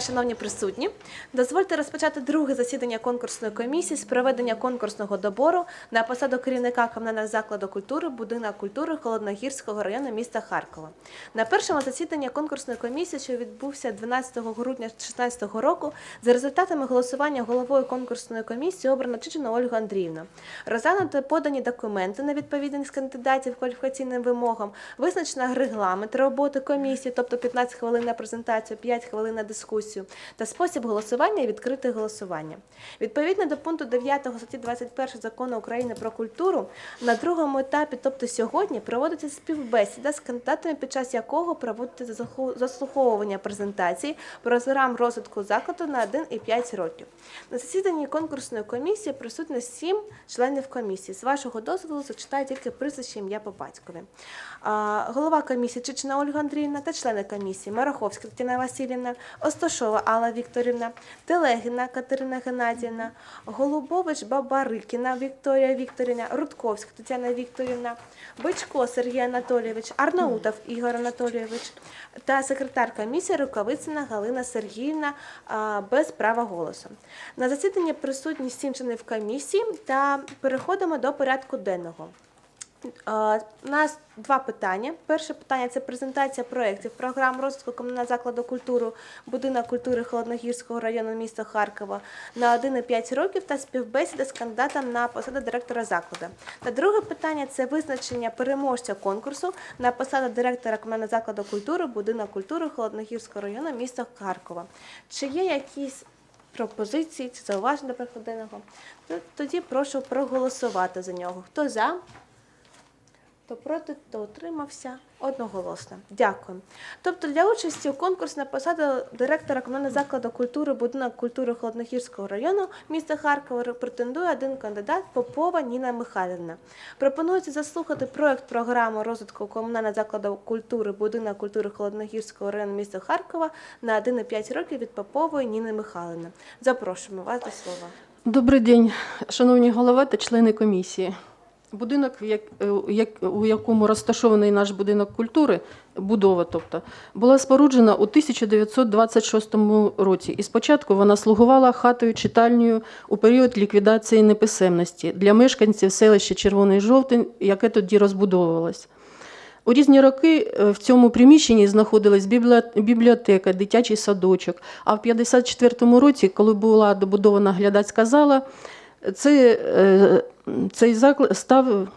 Шановні присутні, дозвольте розпочати друге засідання конкурсної комісії з проведення конкурсного добору на посаду керівника комунального закладу культури будинок культури Холодногірського району міста Харкова. На першому засіданні конкурсної комісії, що відбувся 12 грудня 2016 року, за результатами голосування головою конкурсної комісії обрано Чичину Ольгу Андріївну. Розглянуто подані документи на відповідність кандидатів кваліфікаційним вимогам, визначено регламент роботи комісії, тобто 15 хвилин на презентацію, 5 хвилин на дискусію, та спосіб голосування і відкрите голосування. Відповідно до пункту 9 статті 21 закону України про культуру, на другому етапі, тобто сьогодні, проводиться співбесіда з кандидатами, під час якого проводиться заслуховування презентації програм розвитку закладу на 1 і 5 років. На засіданні конкурсної комісії присутні 7 членів комісії. З вашого дозволу зачитаю тільки прізвище ім'я по батькові. Голова комісії Чечина Ольга Андріївна та члени комісії Мараховська Тетяна Васильівна, Осташова Алла Вікторівна, Телегіна Катерина Геннадіївна, Голубович Бабарикіна Вікторія Вікторівна, Рудковська Тетяна Вікторівна, Бичко Сергій Анатолійович, Арнаутов Ігор Анатолійович та секретар комісії Рукавицина Галина Сергіївна без права голосу. На засіданні присутні сім членів комісії та переходимо до порядку денного. У нас два питання. Перше питання це презентація проєктів програм розвитку комунального закладу культури, будинок культури Холодногірського району міста Харкова на 1 і 5 років та співбесіда з кандидатом на посаду директора закладу. Та друге питання це визначення переможця конкурсу на посаду директора комунального закладу культури, будинок культури Холодногірського району міста Харкова. Чи є якісь пропозиції чи зауваження до порядку денного? То- Тоді прошу проголосувати за нього. Хто за? Хто проти, то утримався одноголосно. Дякую. Тобто для участі у конкурсі на посаду директора комунального закладу культури будинок культури Холодногірського району міста Харкова претендує один кандидат Попова Ніна Михайлівна. Пропонується заслухати проект програми розвитку комунального закладу культури будинок культури Холодногірського району міста Харкова на 1,5 років від Попової Ніни Михайлівни. Запрошуємо вас до слова. Добрий день, шановні голова та члени комісії. Будинок, е, у якому розташований наш будинок культури, будова, тобто, була споруджена у 1926 році. І спочатку вона слугувала хатою читальнею у період ліквідації неписемності для мешканців селища Червоний Жовтень, яке тоді розбудовувалось. У різні роки е, в цьому приміщенні знаходилась бібліотека, дитячий садочок. А в 54-му році, коли була добудована глядацька зала, це, е, цей заклад став.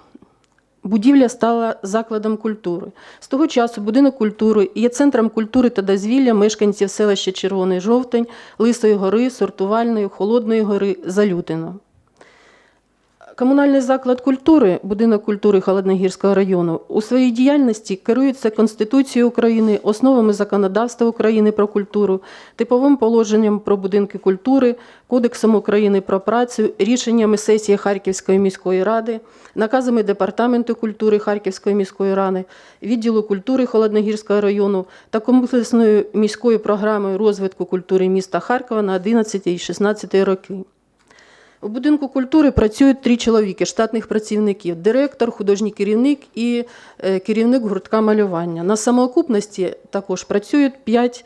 Будівля стала закладом культури. З того часу будинок культури є центром культури та дозвілля мешканців селища Червоний Жовтень, Лисої гори, Сортувальної, Холодної гори, Залютино. Комунальний заклад культури, будинок культури Холодногірського району, у своїй діяльності керується Конституцією України, основами законодавства України про культуру, типовим положенням про будинки культури, Кодексом України про працю, рішеннями сесії Харківської міської ради, наказами Департаменту культури Харківської міської ради, відділу культури Холодногірського району та комплексною міською програмою розвитку культури міста Харкова на 11 і 16 роки. У будинку культури працюють три чоловіки, штатних працівників: директор, художній керівник і е, керівник гуртка малювання. На самоокупності також працюють п'ять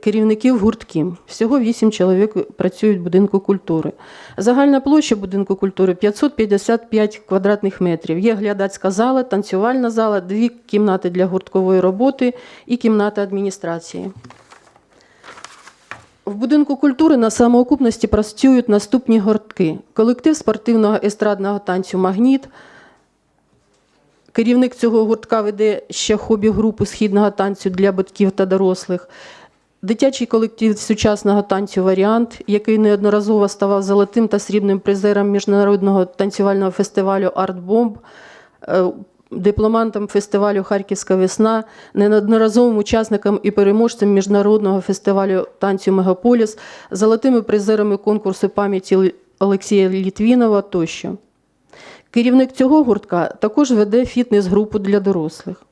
керівників гуртків. Всього вісім чоловік працюють в будинку культури. Загальна площа будинку культури 555 квадратних метрів. Є глядацька зала, танцювальна зала, дві кімнати для гурткової роботи і кімната адміністрації. В будинку культури на самоокупності працюють наступні гуртки: колектив спортивного естрадного танцю Магніт. Керівник цього гуртка веде ще хобі-групу східного танцю для батьків та дорослих. Дитячий колектив сучасного танцю Варіант, який неодноразово ставав золотим та срібним призером міжнародного танцювального фестивалю Артбомб, дипломантом фестивалю Харківська весна, неодноразовим учасником і переможцем міжнародного фестивалю танцю Мегаполіс, золотими призерами конкурсу пам'яті Олексія Літвінова тощо. Керівник цього гуртка також веде фітнес-групу для дорослих.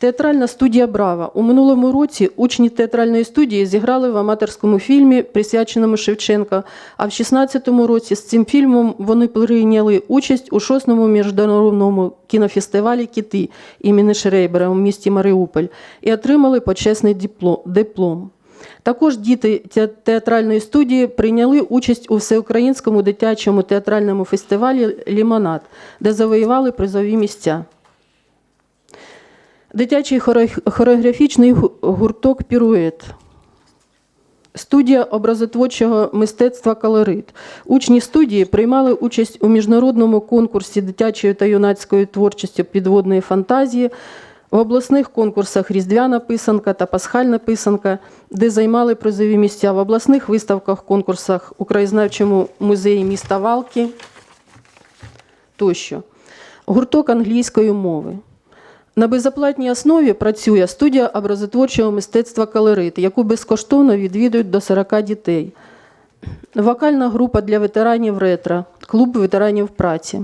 Театральна студія Брава. У минулому році учні театральної студії зіграли в аматорському фільмі, присвяченому Шевченка. А в 2016 році з цим фільмом вони прийняли участь у шостому міжнародному кінофестивалі Кіти імені Шрейбера у місті Маріуполь і отримали почесний диплом. Також діти театральної студії прийняли участь у всеукраїнському дитячому театральному фестивалі Лімонад, де завоювали призові місця. Дитячий хореографічний гурток Пірует. Студія образотворчого мистецтва Колорит. Учні студії приймали участь у міжнародному конкурсі дитячої та юнацької творчості підводної фантазії, в обласних конкурсах Різдвяна писанка та Пасхальна писанка, де займали призові місця в обласних виставках, конкурсах у краєзнавчому музеї міста Валки тощо. Гурток англійської мови. На безоплатній основі працює студія образотворчого мистецтва Калерит, яку безкоштовно відвідують до 40 дітей. Вокальна група для ветеранів ретро, клуб ветеранів праці.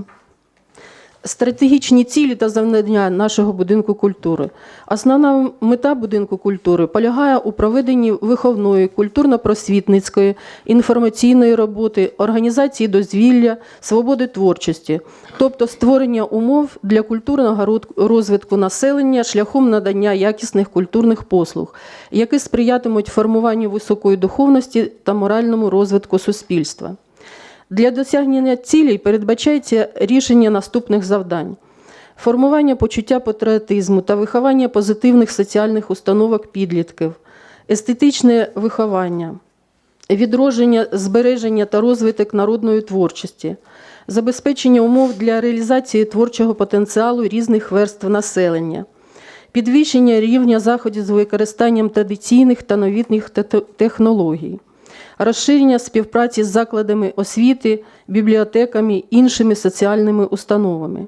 Стратегічні цілі та завдання нашого будинку культури. Основна мета будинку культури полягає у проведенні виховної, культурно-просвітницької, інформаційної роботи, організації дозвілля, свободи творчості, тобто створення умов для культурного розвитку населення шляхом надання якісних культурних послуг, які сприятимуть формуванню високої духовності та моральному розвитку суспільства. Для досягнення цілей передбачається рішення наступних завдань: формування почуття патріотизму та виховання позитивних соціальних установок підлітків, естетичне виховання, відродження, збереження та розвиток народної творчості, забезпечення умов для реалізації творчого потенціалу різних верств населення, підвищення рівня заходів з використанням традиційних та новітніх технологій розширення співпраці з закладами освіти, бібліотеками, іншими соціальними установами,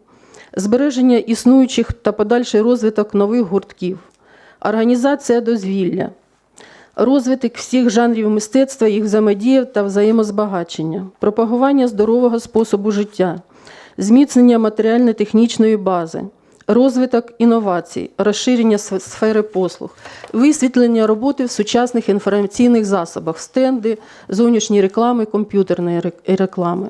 збереження існуючих та подальший розвиток нових гуртків, організація дозвілля, розвиток всіх жанрів мистецтва, їх взаємодія та взаємозбагачення, пропагування здорового способу життя, зміцнення матеріально-технічної бази, розвиток інновацій, розширення сфери послуг, висвітлення роботи в сучасних інформаційних засобах, стенди, зовнішні реклами, комп'ютерної реклами.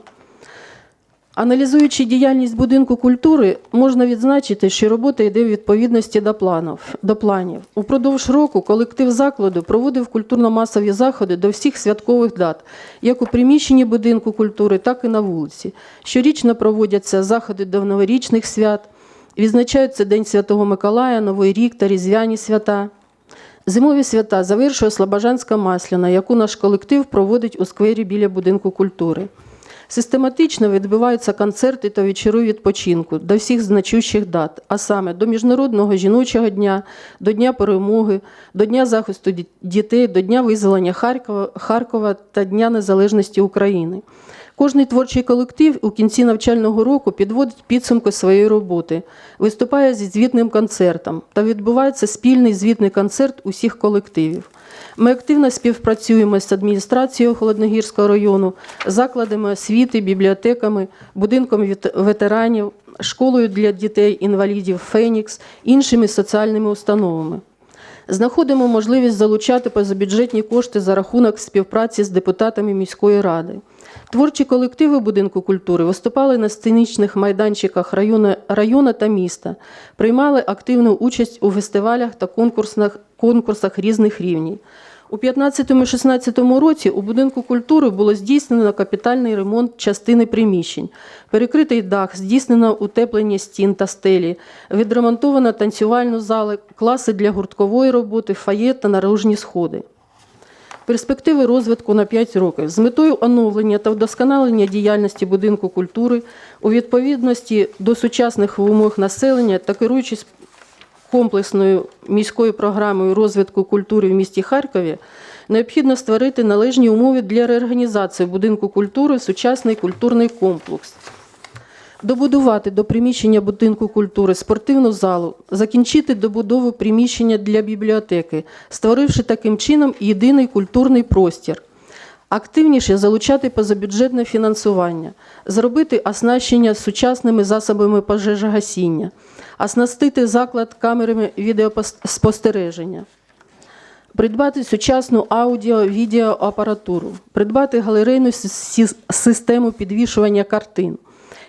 Аналізуючи діяльність будинку культури, можна відзначити, що робота йде в відповідності до планів. До планів. Упродовж року колектив закладу проводив культурно-масові заходи до всіх святкових дат, як у приміщенні будинку культури, так і на вулиці. Щорічно проводяться заходи до новорічних свят, відзначаються День Святого Миколая, Новий рік та Різдвяні свята. Зимові свята завершує Слобожанська Масляна, яку наш колектив проводить у сквері біля будинку культури. Систематично відбуваються концерти та вечори відпочинку до всіх значущих дат, а саме до Міжнародного жіночого дня, до Дня перемоги, до Дня захисту дітей, до Дня визволення Харкова, Харкова та Дня Незалежності України. Кожний творчий колектив у кінці навчального року підводить підсумки своєї роботи, виступає зі звітним концертом та відбувається спільний звітний концерт усіх колективів. Ми активно співпрацюємо з адміністрацією Холодногірського району, закладами освіти, бібліотеками, будинком вет- ветеранів, школою для дітей-інвалідів Фенікс, іншими соціальними установами. Знаходимо можливість залучати позабюджетні кошти за рахунок співпраці з депутатами міської ради. Творчі колективи будинку культури виступали на сценічних майданчиках району, району та міста, приймали активну участь у фестивалях та конкурсах, конкурсах різних рівнів. У 15-16 році у будинку культури було здійснено капітальний ремонт частини приміщень, перекритий дах, здійснено утеплення стін та стелі, відремонтовано танцювальну залу, класи для гурткової роботи, фає та наружні сходи. Перспективи розвитку на 5 років. З метою оновлення та вдосконалення діяльності будинку культури у відповідності до сучасних вимог населення та керуючись комплексною міською програмою розвитку культури в місті Харкові, необхідно створити належні умови для реорганізації будинку культури в сучасний культурний комплекс. Добудувати до приміщення будинку культури спортивну залу, закінчити добудову приміщення для бібліотеки, створивши таким чином єдиний культурний простір. Активніше залучати позабюджетне фінансування, зробити оснащення сучасними засобами пожежогасіння, оснастити заклад камерами відеоспостереження, придбати сучасну аудіо-відеоапаратуру, придбати галерейну систему підвішування картин,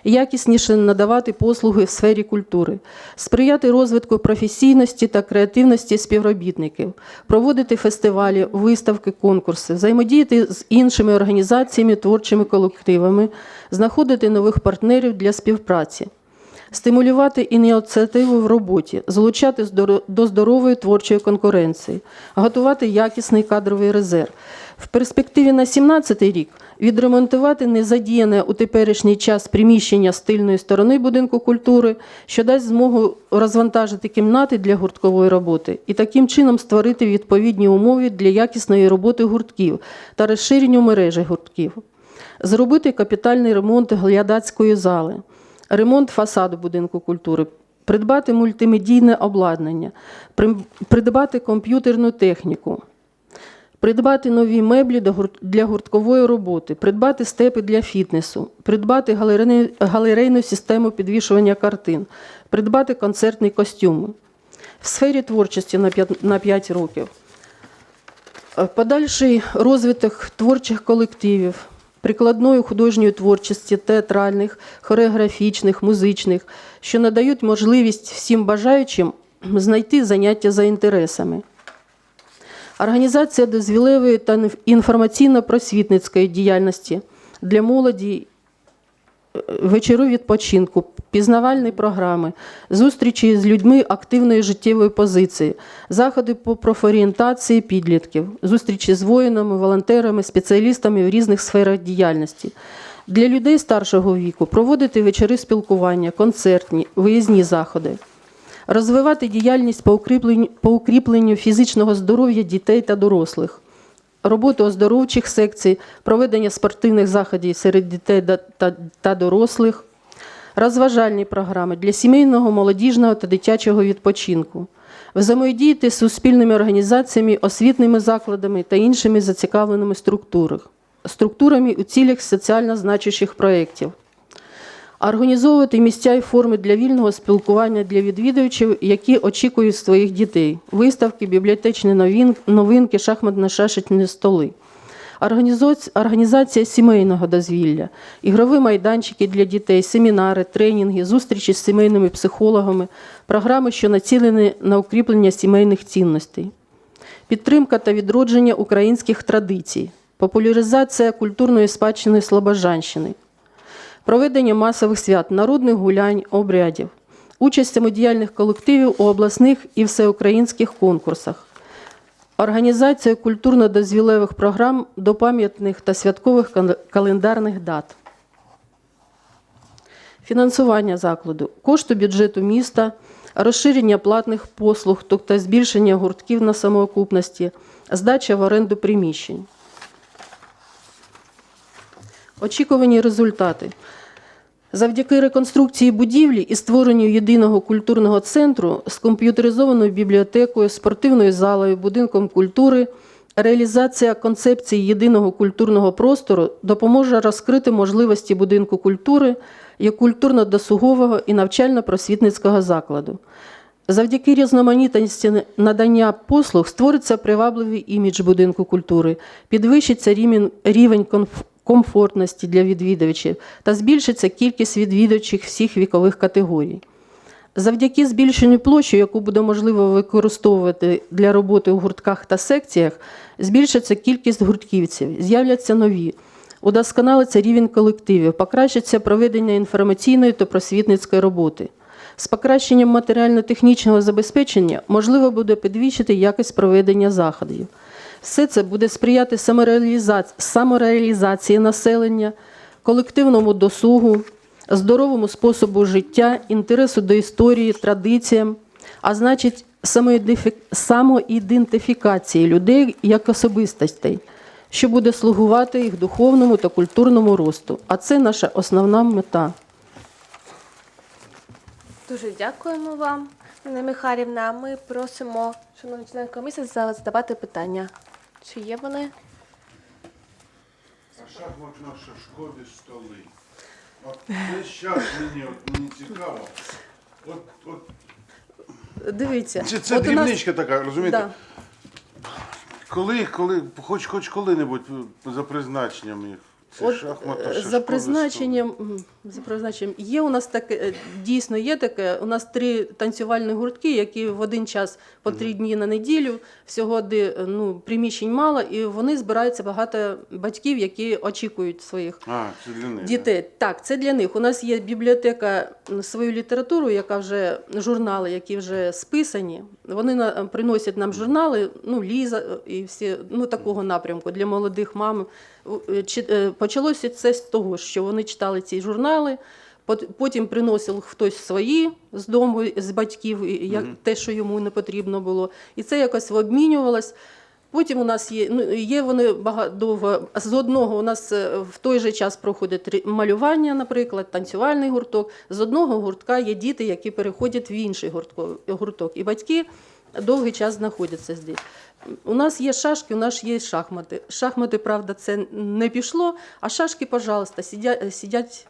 якісніше надавати послуги в сфері культури, сприяти розвитку професійності та креативності співробітників, проводити фестивалі, виставки, конкурси, взаємодіяти з іншими організаціями, творчими колективами, знаходити нових партнерів для співпраці. Стимулювати ініціативу в роботі, залучати до здорової творчої конкуренції, готувати якісний кадровий резерв. В перспективі на 2017 рік відремонтувати незадіяне у теперішній час приміщення з тильної сторони будинку культури, що дасть змогу розвантажити кімнати для гурткової роботи і таким чином створити відповідні умови для якісної роботи гуртків та розширенню мережі гуртків. Зробити капітальний ремонт глядацької зали, ремонт фасаду будинку культури, придбати мультимедійне обладнання, придбати комп'ютерну техніку, придбати нові меблі для гурткової роботи, придбати степи для фітнесу, придбати галерейну, систему підвішування картин, придбати концертні костюми. В сфері творчості на 5, на 5 років. Е, Подальший розвиток творчих колективів, прикладної художньої творчості, театральних, хореографічних, музичних, що надають можливість всім бажаючим знайти заняття за інтересами. Організація дозвілевої та інформаційно-просвітницької діяльності для молоді вечори відпочинку, пізнавальні програми, зустрічі з людьми активної життєвої позиції, заходи по профорієнтації підлітків, зустрічі з воїнами, волонтерами, спеціалістами в різних сферах діяльності. Для людей старшого віку проводити вечори спілкування, концертні, виїзні заходи. Розвивати діяльність по укріпленню, по укріпленню фізичного здоров'я дітей та дорослих, роботу оздоровчих секцій, проведення спортивних заходів серед дітей та, дорослих, розважальні програми для сімейного, молодіжного та дитячого відпочинку, взаємодіяти з суспільними організаціями, освітними закладами та іншими зацікавленими структурами у цілях соціально значущих проєктів. Організовувати місця і форми для вільного спілкування для відвідувачів, які очікують своїх дітей, виставки, бібліотечні новинки, шахматно-шашечні столи. Організація сімейного дозвілля, ігрові майданчики для дітей, семінари, тренінги, зустрічі з сімейними психологами, програми, що націлені на укріплення сімейних цінностей. Підтримка та відродження українських традицій, популяризація культурної спадщини Слобожанщини, проведення масових свят, народних гулянь, обрядів, участь самодіяльних колективів у обласних і всеукраїнських конкурсах, організація культурно-дозвілевих програм до пам'ятних та святкових календарних дат. Фінансування закладу, кошти бюджету міста, розширення платних послуг, тобто збільшення гуртків на самоокупності, здача в оренду приміщень. Очікувані результати. Завдяки реконструкції будівлі і створенню єдиного культурного центру з комп'ютеризованою бібліотекою, спортивною залою, будинком культури, реалізація концепції єдиного культурного простору допоможе розкрити можливості будинку культури як культурно-досугового і навчально-просвітницького закладу. Завдяки різноманітності надання послуг створиться привабливий імідж будинку культури, підвищиться рівень, комфортності для відвідувачів та збільшиться кількість відвідувачів всіх вікових категорій. Завдяки збільшенню площі, яку буде можливо використовувати для роботи у гуртках та секціях, збільшиться кількість гуртківців, з'являться нові, удосконалиться рівень колективів, покращиться проведення інформаційної та просвітницької роботи. З покращенням матеріально-технічного забезпечення можливо буде підвищити якість проведення заходів. Все це буде сприяти самореалізації, населення, колективному досугу, здоровому способу життя, інтересу до історії, традиціям, а значить, самоідентифікації людей як особистостей, що буде слугувати їх духовному та культурному росту. А це наша основна мета. Дуже дякуємо вам, Ніна Михайлівна. Ми просимо, шановні члени комісії, задавати питання. Чи є вони? А шахматна шкоди столи. От це зараз мені, от, мені цікаво. От, от, Дивіться, це це от у нас- дрібничка така, розумієте? Да. Коли, коли, хоч, хоч коли-небудь за призначенням їх От е, за призначенням, за призначенням є у нас таке, е, дійсно є таке. У нас три танцювальні гуртки, які в один час по три дні на неділю, всього де ну, приміщень мало, і вони збираються багато батьків, які очікують своїх А, це для них. Дітей, так, це для них. У нас є бібліотека свою літературу, яка вже журнали, які вже списані. Вони на, приносять нам журнали, ну, Ліза е, і всі ну, такого напрямку для молодих мам. Е, е, Почалося це з того, що вони читали ці журнали. Потім приносив хтось свої з дому, з батьків, як те, що йому не потрібно було. І це якось обмінювалось. Потім у нас є, ну, є вони багато довго. З одного у нас е, в той же час проходить малювання, наприклад, танцювальний гурток. З одного гуртка є діти, які переходять в інший гурток. І батьки довгий час знаходяться здесь. У нас є шашки, у нас є шахмати. Шахмати, правда, це не пішло, а шашки, пожалуйста, сидять, сидять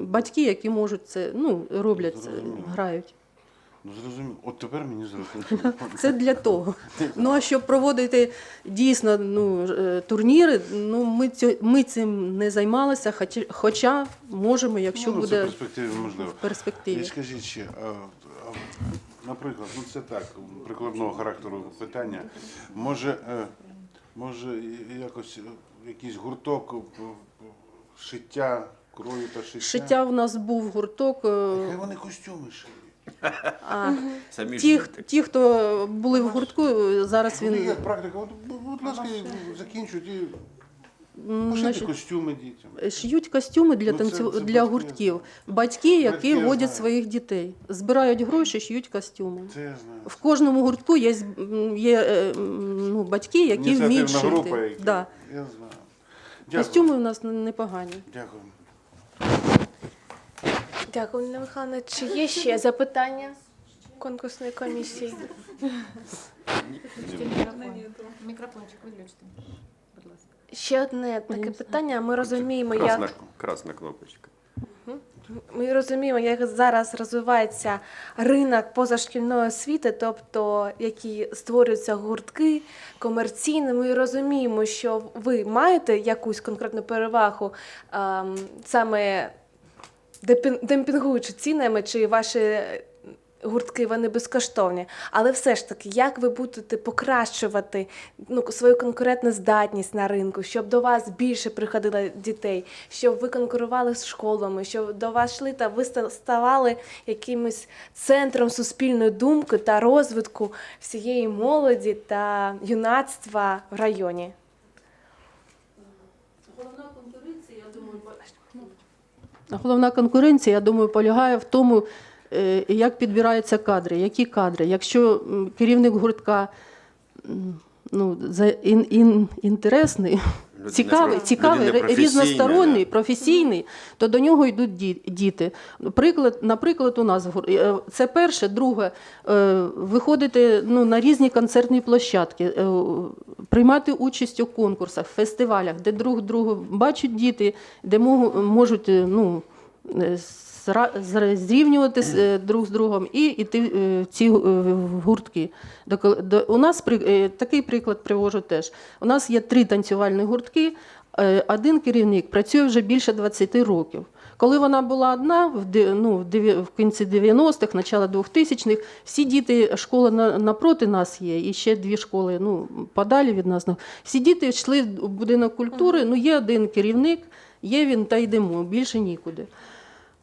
батьки, які можуть це, ну, роблять, це, грають. Ну, зрозуміло. От тепер мені зрозуміло. Це для того. Ну а щоб проводити дійсно ну, е, турніри, ну ми цю- ми цим не займалися, хоча, хоча можемо, якщо ну, це в буде перспективі можливо. в перспективі. І скажіть ще, а, а, наприклад, ну це так, прикладного характеру питання. Може, е, може якось е, якийсь гурток е, шиття, крою та шиття? Шиття в нас був гурток. Хай вони костюми шиють. А Самі ті, ж ті, хто були в гуртку, зараз Ну, він як практика, от, бу- будь ласка, закінчують і пошити значить, костюми дітям. шиють костюми для Ну, це- танцю це для батьки гуртків. Батьки, які Батьки водять своїх дітей, збирають гроші, шиють костюми. Це я знаю. В кожному гуртку є, з- м, є е, м, ну, батьки, які вміють Ініціативна шити. група, які... Да. я знаю. Дякую. Костюми у нас н- непогані. Дякую. Дякую, Ніна Михайловна. Чи є ще запитання конкурсної комісії? Мікрофончик ласка. Ще одне таке питання. Ми розуміємо, як красна, красна кнопочка. Ми розуміємо, як зараз розвивається ринок позашкільної освіти, тобто які створюються гуртки комерційні. Ми розуміємо, що ви маєте якусь конкретну перевагу ем, саме депін- демпінгуючи цінами, чи ваші гуртки вони безкоштовні. Але все ж таки, як ви будете покращувати ну, свою конкурентну здатність на ринку, щоб до вас більше приходило дітей, щоб ви конкурували з школами, щоб до вас йшли та ви ставали якимось центром суспільної думки та розвитку всієї молоді та юнацтва в районі? Головна конкуренція, я думаю, Головна конкуренція, я думаю, полягає в тому, як підбираються кадри, які кадри. Якщо керівник гуртка ну, ін, ін, інтересний, Людина цікавий, цікавий, різносторонній, професійний, то до нього йдуть діти. Приклад, наприклад, у нас е, це перше, друге, е, виходити ну, на різні концертні площадки, е, приймати участь у конкурсах, фестивалях, де друг друга бачать діти, де можуть е, ну, зра- е, друг з другом і йти е, в ці е, гуртки. У нас такий приклад привожу теж. У нас є три танцювальні гуртки. Один керівник працює вже більше 20 років. Коли вона була одна, в, ну, в, кінці 90-х, начало 2000-х, всі діти, школа на, напроти нас є, і ще дві школи ну, подалі від нас. Всі діти йшли в будинок культури, ну є один керівник, є він та йдемо, більше нікуди.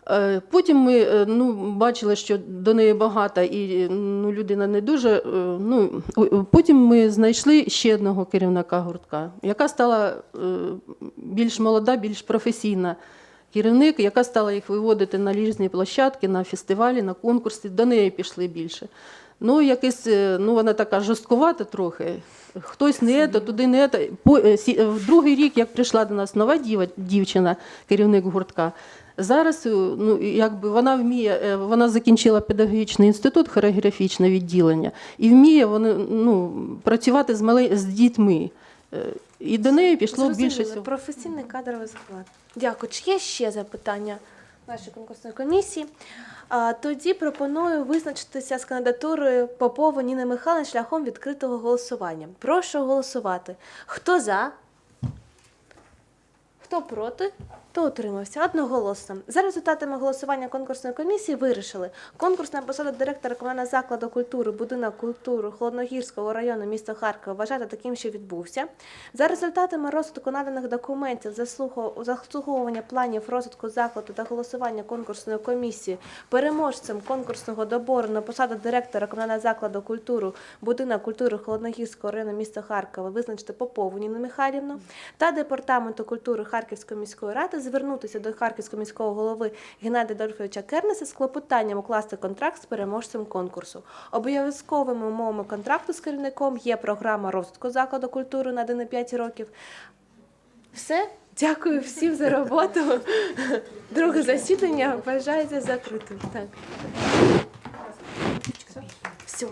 Е, Потім ми е, ну, бачили, що до неї багато і ну, людина не дуже. е, Ну, потім ми знайшли ще одного керівника гуртка, яка стала більш молода, більш професійна керівник, яка стала їх виводити на різні площадки, на фестивалі, на конкурси. До неї пішли більше. Ну, якесь, ну, вона така жорсткувата трохи. Хтось не то, туди не то. Е, е, в другий рік, як прийшла до нас нова дівчина, керівник гуртка, зараз е, ну, якби вона вміє, е, вона закінчила педагогічний інститут, хореографічне відділення, і вміє вона, ну, працювати з, мале, з дітьми. Е, І до неї пішло Зрозуміло, більше професійний кадровий склад. Дякую. Чи є ще запитання нашої конкурсної комісії? А, тоді пропоную визначитися з кандидатурою Попова Ніни Михайловни шляхом відкритого голосування. Прошу голосувати. Хто за? Хто проти, то утримався одноголосно. За результатами голосування конкурсної комісії вирішили конкурс на посаду директора комунального закладу культури, будинок культури Холодногірського району міста Харкова вважати таким, що відбувся. За результатами розвитку наданих документів, заслуговування планів розвитку закладу та голосування конкурсної комісії переможцем конкурсного добору на посаду директора комунального закладу культури, будинок культури Холодногірського району міста Харкова визначити Попову Ніну Михайлівну та департаменту культури Харківської міської ради звернутися до Харківського міського голови Геннадія Дольфовича Кернеса з клопотанням укласти контракт з переможцем конкурсу. Обов'язковими умовами контракту з керівником є програма розвитку закладу культури на 1,5 років. Все. Дякую всім за роботу. Друге засідання вважається закритим. Так. Все,